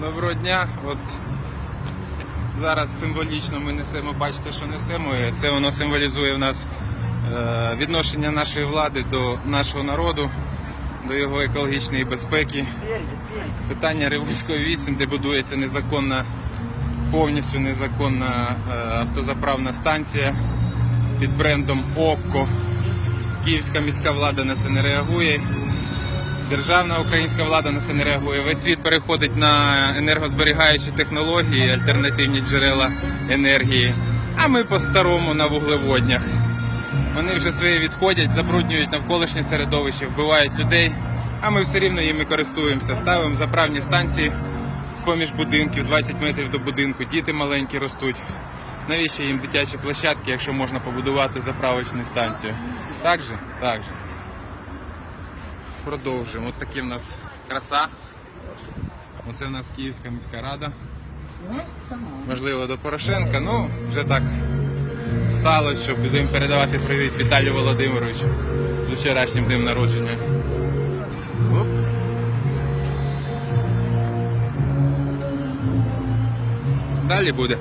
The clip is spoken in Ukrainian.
Доброго дня. От зараз символічно ми несемо, бачите, що несемо. Це воно символізує в нас е, відношення нашої влади до нашого народу, до його екологічної безпеки. Питання Ривульської 8, де будується незаконна, повністю незаконна е, автозаправна станція під брендом ОККО. Київська міська влада на це не реагує. Державна українська влада на це не реагує. Весь світ переходить на енергозберігаючі технології, альтернативні джерела енергії. А ми по-старому на вуглеводнях. Вони вже свої відходять, забруднюють навколишнє середовище, вбивають людей. А ми все рівно їми користуємося. Ставимо заправні станції з-поміж будинків, 20 метрів до будинку. Діти маленькі ростуть. Навіщо їм дитячі площадки, якщо можна побудувати заправочну станцію? Так же? Так же. Продовжуємо. От такі в нас краса. Оце в нас Київська міська рада. Можливо, до Порошенка. Ну, вже так сталося, що будемо передавати привіт Віталію Володимировичу з вчорашнім днем народження. Далі буде.